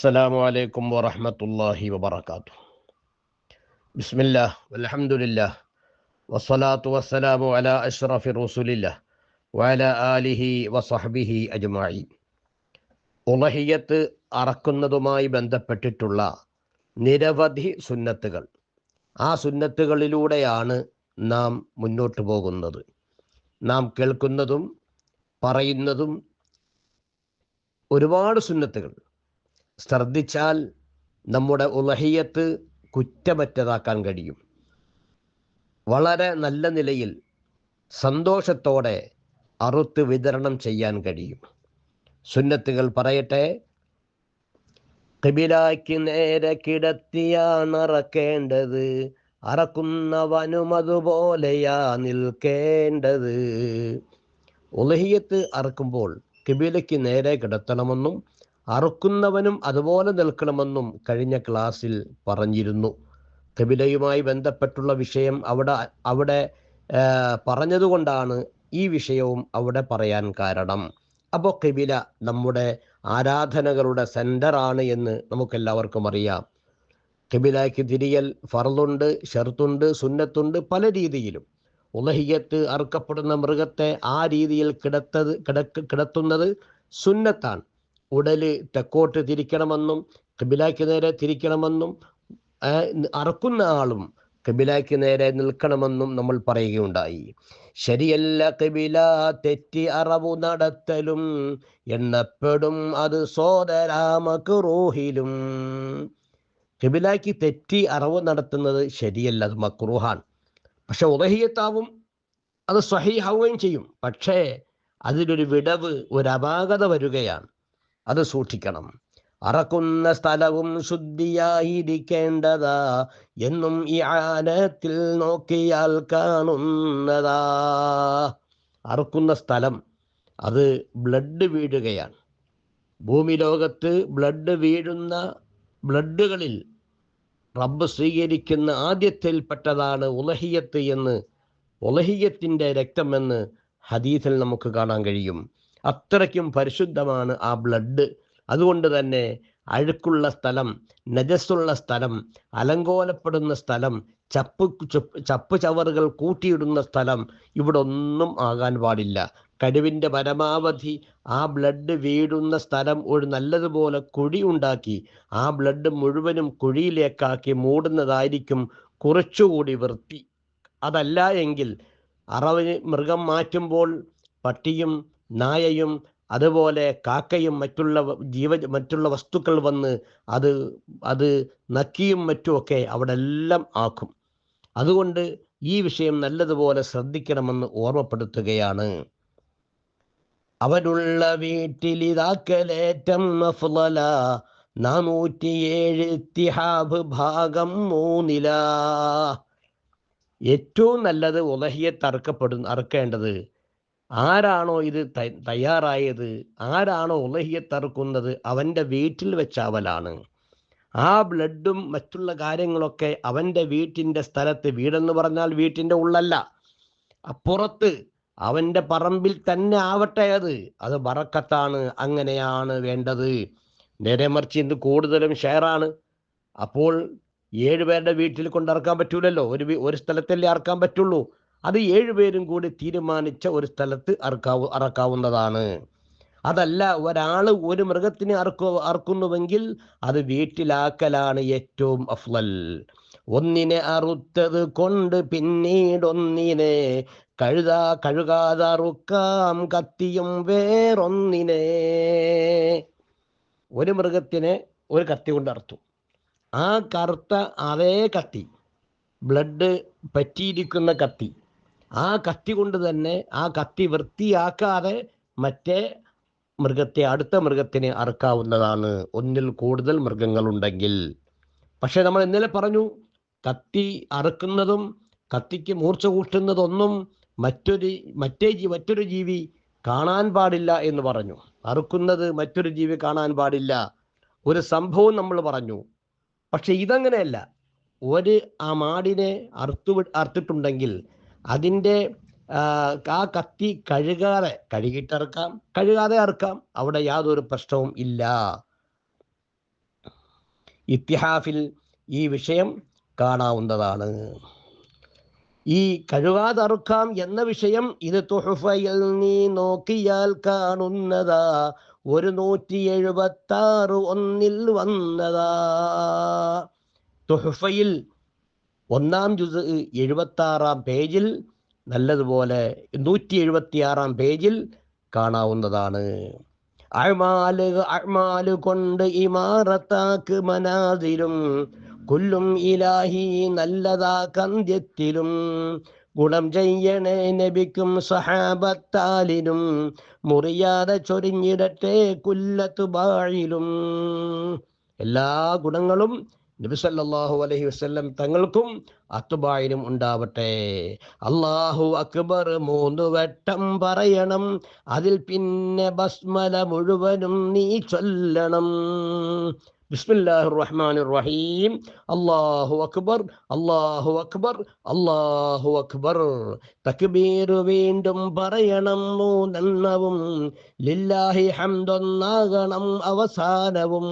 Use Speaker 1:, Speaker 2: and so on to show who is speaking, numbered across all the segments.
Speaker 1: السلام عليكم ورحمة الله وبركاته بسم الله والحمد لله والصلاة والسلام على أشرف رسول الله وعلى آله وصحبه أجمعين ഉളഹിയത്ത് അറക്കുന്നതുമായി ബന്ധപ്പെട്ടിട്ടുള്ള നിരവധി സുന്നത്തുകൾ ആ സുന്നത്തുകളിലൂടെയാണ് നാം മുന്നോട്ട് പോകുന്നത് നാം കേൾക്കുന്നതും പറയുന്നതും ഒരുപാട് സുന്നത്തുകൾ ശ്രദ്ധിച്ചാൽ നമ്മുടെ ഉലഹിയത്ത് കുറ്റമറ്റതാക്കാൻ കഴിയും. വളരെ നല്ല നിലയിൽ സന്തോഷത്തോടെ അറുത്ത് വിതരണം ചെയ്യാൻ കഴിയും. സുന്നത്തുകൾ പറയട്ടെ കിബിലാക്കി നേരെ കിടത്തിയാണ് അറക്കേണ്ടത് അറക്കുന്നവനും അതുപോലെയാ നിൽക്കേണ്ടത്. ഉലഹിയത്ത് അറക്കുമ്പോൾ കിബിലയ്ക്ക് നേരെ കിടത്തണമെന്നും അറുക്കുന്നവനും അതുപോലെ നിൽക്കണമെന്നും കഴിഞ്ഞ ക്ലാസ്സിൽ പറഞ്ഞിരുന്നു. കബിലയുമായി ബന്ധപ്പെട്ടുള്ള വിഷയം അവിടെ അവിടെ പറഞ്ഞതുകൊണ്ടാണ് ഈ വിഷയവും അവിടെ പറയാൻ കാരണം. അപ്പോൾ കബില നമ്മുടെ ആരാധനകളുടെ സെന്ററാണ് എന്ന് നമുക്കെല്ലാവർക്കും അറിയാം. കബിലയ്ക്ക് തിരിയൽ ഫർദുണ്ട് ഷർത്തുണ്ട് സുന്നത്തുണ്ട് പല രീതിയിലും. ഉലഹിയത്ത് അറുക്കപ്പെടുന്ന മൃഗത്തെ ആ രീതിയിൽ കിടത്തത് കിടക്ക് കിടത്തുന്നത് സുന്നത്താണ്. ഉടൽ തെക്കോട്ട് തിരിക്കണമെന്നും കബിലാക്ക് നേരെ തിരിക്കണമെന്നും അറക്കുന്ന ആളും കബിലാക്ക് നേരെ നിൽക്കണമെന്നും നമ്മൾ പറയുകയുണ്ടായി. ശരിയല്ല കബില തെറ്റി അറവു നടത്തലും എണ്ണപ്പെടും അത് സോദരാമക്ക് റൂഹിലും കബിലാക്ക് തെറ്റി അറവ് നടത്തുന്നത് ശരിയല്ല അത് മക്രൂഹാൻ പക്ഷെ ഉദഹിയത്താവും അത് സ്വഹീഹാവുകയും ചെയ്യും. പക്ഷേ അതിലൊരു വിടവ് ഒരു അപാകത വരികയാണ്. അത് സൂക്ഷിക്കണം. അറക്കുന്ന സ്ഥലവും ശുദ്ധിയായിരിക്കേണ്ടതാ എന്നും ഈ ആനത്തിൽ നോക്കിയാൽ കാണുന്നതാ. അറക്കുന്ന സ്ഥലം അത് ബ്ലഡ് വീഴുകയാണ്. ഭൂമി ലോകത്ത് ബ്ലഡ് വീഴുന്ന ബ്ലഡുകളിൽ റബ്ബ് സ്വീകരിക്കുന്ന ആദ്യത്തിൽപ്പെട്ടതാണ് ഉലഹിയത്ത് എന്ന് ഉലഹിയത്തിന്റെ രക്തമെന്ന് ഹദീസിൽ നമുക്ക് കാണാൻ കഴിയും. അത്രയ്ക്കും പരിശുദ്ധമാണ് ആ ബ്ലഡ്. അതുകൊണ്ട് തന്നെ അഴുക്കുള്ള സ്ഥലം നജസ്സുള്ള സ്ഥലം അലങ്കോലപ്പെടുന്ന സ്ഥലം ചപ്പ് ചപ്പ് ചവറുകൾ കൂട്ടിയിടുന്ന സ്ഥലം ഇവിടെ ഒന്നും ആകാൻ പാടില്ല. കഴിവിന്റെ പരമാവധി ആ ബ്ലഡ് വീടുന്ന സ്ഥലം ഒരു നല്ലതുപോലെ കുഴി ഉണ്ടാക്കി ആ ബ്ലഡ് മുഴുവനും കുഴിയിലേക്കാക്കി മൂടുന്നതായിരിക്കും കുറച്ചുകൂടി വൃത്തി. അതല്ല എങ്കിൽ അറവിന് മൃഗം മാറ്റുമ്പോൾ പട്ടിയും നായയും അതുപോലെ കാക്കയും മറ്റുള്ള ജീവ മറ്റുള്ള വസ്തുക്കൾ വന്ന് അത് അത് നക്കിയും മറ്റുമൊക്കെ അവിടെ എല്ലാം ആക്കും. അതുകൊണ്ട് ഈ വിഷയം നല്ലതുപോലെ ശ്രദ്ധിക്കണമെന്ന് ഓർമ്മപ്പെടുത്തുകയാണ്. അവരുള്ള വീട്ടിൽ ഇതാക്കലേറ്റം അഫ്ളല നാനൂറ്റിയേഴ് തിഹാബ് ഭാഗം മൂന്നില. ഏറ്റവും നല്ലത് ഉലഹിയത്ത് അറുക്കപ്പെടുന്ന അറുക്കേണ്ടത് ആരാണോ ഇത് തയ്യാറായത്? ആരാണോ ഉലഹിയെ തറുക്കുന്നത്? അവന്റെ വീട്ടിൽ വെച്ചാവലാണ് ആ ബ്ലഡും മറ്റുള്ള കാര്യങ്ങളൊക്കെ അവന്റെ വീട്ടിന്റെ സ്ഥലത്ത് വീടെന്ന് പറഞ്ഞാൽ വീട്ടിന്റെ ഉള്ളല്ല. അപ്പുറത്ത് അവന്റെ പറമ്പിൽ തന്നെ ആവട്ടെ അത്. അത് ബറക്കത്താണ്. അങ്ങനെയാണ് വേണ്ടത്. നേരെ മറിച്ച് ഇന്ന് കൂടുതലും ഷെയറാണ്. അപ്പോൾ ഏഴ് ഏഴുപേരുടെ വീട്ടിൽ കൊണ്ടിറക്കാൻ പറ്റൂലല്ലോ. ഒരു ഒരു സ്ഥലത്തല്ലേ ഇറക്കാൻ പറ്റുള്ളൂ. അത് ഏഴുപേരും കൂടി തീരുമാനിച്ച ഒരു സ്ഥലത്ത് അറക്കാവു അറക്കാവുന്നതാണ്. അതല്ല ഒരാൾ ഒരു മൃഗത്തിനെ അറക്കു അറക്കുന്നുവെങ്കിൽ അത് വീട്ടിലാക്കലാണ് ഏറ്റവും അഫ്ലൽ ഒന്നിനെ അറുത്തത് കൊണ്ട് പിന്നീടൊന്നിനെ കഴുതാ കഴുകാതെ അറുക്കാം കത്തിയും വേറൊന്നിനെ. ഒരു മൃഗത്തിനെ ഒരു കത്തി കൊണ്ട് അറുത്തു. ആ കറുത്ത അതേ കത്തി ബ്ലഡ് പറ്റിയിരിക്കുന്ന കത്തി ആ കത്തി കൊണ്ട് തന്നെ ആ കത്തി വൃത്തിയാക്കാതെ മറ്റേ മൃഗത്തെ അടുത്ത മൃഗത്തിനെ അറുക്കാവുന്നതാണ്. ഒന്നിൽ കൂടുതൽ മൃഗങ്ങളുണ്ടെങ്കിൽ. പക്ഷേ നമ്മൾ ഇന്നലെ പറഞ്ഞു കത്തി അറുക്കുന്നതും കത്തിക്ക് മൂർച്ച കൂട്ടുന്നതൊന്നും മറ്റൊരു മറ്റേ ജീ മറ്റൊരു ജീവി കാണാൻ പാടില്ല എന്ന് പറഞ്ഞു. അറുക്കുന്നത് മറ്റൊരു ജീവി കാണാൻ പാടില്ല. ഒരു സംഭവം നമ്മൾ പറഞ്ഞു. പക്ഷെ ഇതങ്ങനെയല്ല. ഒരു ആ മാടിനെ അറുത്തു അറുത്തിട്ടുണ്ടെങ്കിൽ അതിന്റെ ആ കത്തി കഴുകാതെ കഴുകിട്ടറക്കാം കഴുകാതെ അറക്കാം അവിടെ യാതൊരു പ്രശ്നവും ഇല്ല. ഇത്തിഹാഫിൽ ഈ വിഷയം കാണാവുന്നതാണ്. ഈ കഴുകാതെ കഴുകാതറുക്കാം എന്ന വിഷയം ഇത് തുഹഫയിൽ നീ നോക്കിയാൽ കാണുന്നതാ. ഒരു നൂറ്റി എഴുപത്തി ആറ് ഒന്നിൽ വന്നതാ. തുഹഫയിൽ ഒന്നാം ജുസ് എഴുപത്തി ആറാം പേജിൽ നല്ലതുപോലെ നൂറ്റി എഴുപത്തി ആറാം പേജിൽ കാണാവുന്നതാണ്. അഴ്മാൽ അഴ്മാൽ കൊണ്ട് ഇമാറത്താക്ക് മനാതിലും കൊല്ലും ഇലാഹി നല്ലതാ കന്ത്യത്തിലും. ഗുണം ചെയ്യണേ നബിക്കും സഹാബത്താലിനും മുറിയാതെ ചൊരിഞ്ഞിടട്ടെ കുല്ലത്തു ബാഴിലും എല്ലാ ഗുണങ്ങളും നബി അലഹി വസ്ല്ലം തങ്ങൾക്കും അത്തുബായിനും ഉണ്ടാവട്ടെ. അള്ളാഹു അക്ബർ മൂന്ന് വട്ടം പറയണം. അതിൽ പിന്നെ ബസ്മല മുഴുവനും നീ ചൊല്ലണം. ബിസ്മില്ലാഹിർ റഹ്മാനിർ റഹീം അല്ലാഹു അക്ബർ അല്ലാഹു അക്ബർ അല്ലാഹു അക്ബർ. തക്ബീർ വീണ്ടും പറയണം. മൂന്നെണ്ണവും ലില്ലാഹി ഹംദൊന്നാകണം അവസാനവും.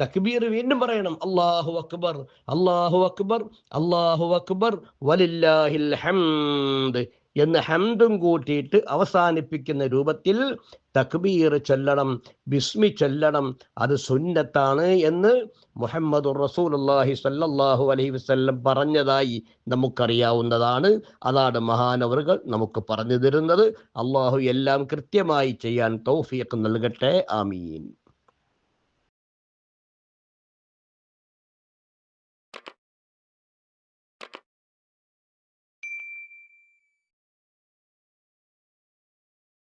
Speaker 1: തക്ബീർ വീണ്ടും പറയണം. അള്ളാഹു അക്ബർ അള്ളാഹു അക്ബർ അള്ളാഹു അക്ബർ വലില്ലാഹിൽ ഹംദ് എന്ന് ഹംദും കൂട്ടിയിട്ട് അവസാനിപ്പിക്കുന്ന രൂപത്തിൽ തക്ബീർ ചൊല്ലണം ബിസ്മി ചൊല്ലണം അത് സുന്നത്താണ് എന്ന് മുഹമ്മദ് റസൂലുള്ളാഹി സല്ലാഹു അലൈഹി വസ്ല്ലം പറഞ്ഞതായി നമുക്കറിയാവുന്നതാണ്. അതാണ് മഹാനവറുകൾ നമുക്ക് പറഞ്ഞു തരുന്നത്. അള്ളാഹു എല്ലാം കൃത്യമായി ചെയ്യാൻ തൗഫീഖ് നൽകട്ടെ. ആമീൻ.